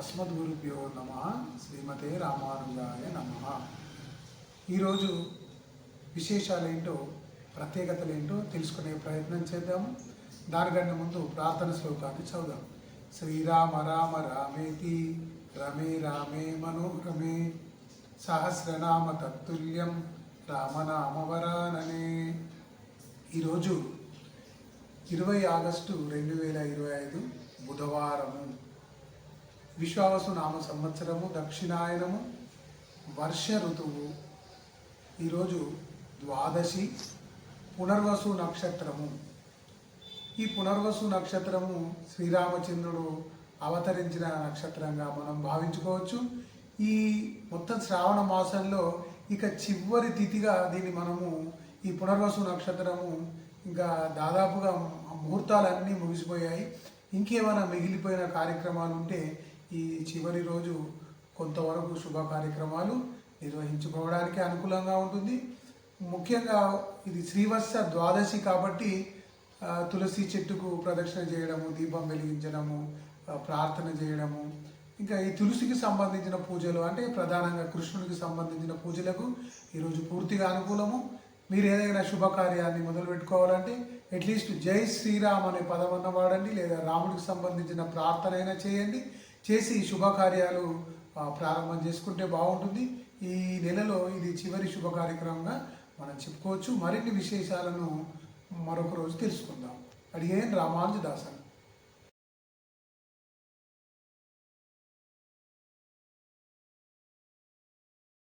అస్మద్గురుభ్యో నమ శ్రీమతే రామానుజాయ నమ. ఈరోజు విశేషాలేంటో ప్రత్యేకతలు ఏంటో తెలుసుకునే ప్రయత్నం చేద్దాము దానికన్నా ముందు ప్రార్థన శ్లోకాన్ని చదుదాం శ్రీరామ రామ రామేతి రమే రామే మనోరమే సహస్రనామ తత్తుల్యం రామనామవరాననే ఈరోజు ఇరవై ఆగస్టు రెండు వేల ఇరవై ఐదు బుధవారము. విశ్వావసు నామ సంవత్సరము దక్షిణాయనము వర్ష ఋతువు ఈరోజు ద్వాదశి పునర్వసు నక్షత్రము. ఈ పునర్వసు నక్షత్రము శ్రీరామచంద్రుడు అవతరించిన నక్షత్రంగా మనం భావించుకోవచ్చు. ఈ మొత్తం శ్రావణ మాసంలో ఇక చివరి తిథిగా దీన్ని మనము ఈ పునర్వసు నక్షత్రము ఇంకా దాదాపుగా ముహూర్తాలన్నీ ముగిసిపోయాయి. ఇంకేమైనా మిగిలిపోయిన కార్యక్రమాలు ఉంటే ఈ చివరి రోజు కొంతవరకు శుభ కార్యక్రమాలు నిర్వహించుకోవడానికి అనుకూలంగా ఉంటుంది. ముఖ్యంగా ఇది శ్రీవత్స ద్వాదశి కాబట్టి తులసి చెట్టుకు ప్రదక్షిణ చేయడము దీపం వెలిగించడము ప్రార్థన చేయడము ఇంకా ఈ తులసికి సంబంధించిన పూజలు అంటే ప్రధానంగా కృష్ణుడికి సంబంధించిన పూజలకు ఈరోజు పూర్తిగా అనుకూలము. మీరు ఏదైనా శుభకార్యాన్ని మొదలు పెట్టుకోవాలంటే అట్లీస్ట్ జై శ్రీరామ్ అనే పదమన్న వాడండి లేదా రాముడికి సంబంధించిన ప్రార్థన అయినా చేయండి. చేసి శుభకార్యాలు ప్రారంభం చేసుకుంటే బాగుంటుంది. ఈ నెలలో ఇది చివరి శుభ కార్యక్రమంగా మనం చెప్పుకోవచ్చు. మరిన్ని విశేషాలను మరొక రోజు తెలుసుకుందాం. అడిగేన్ రామానుజదాసన్.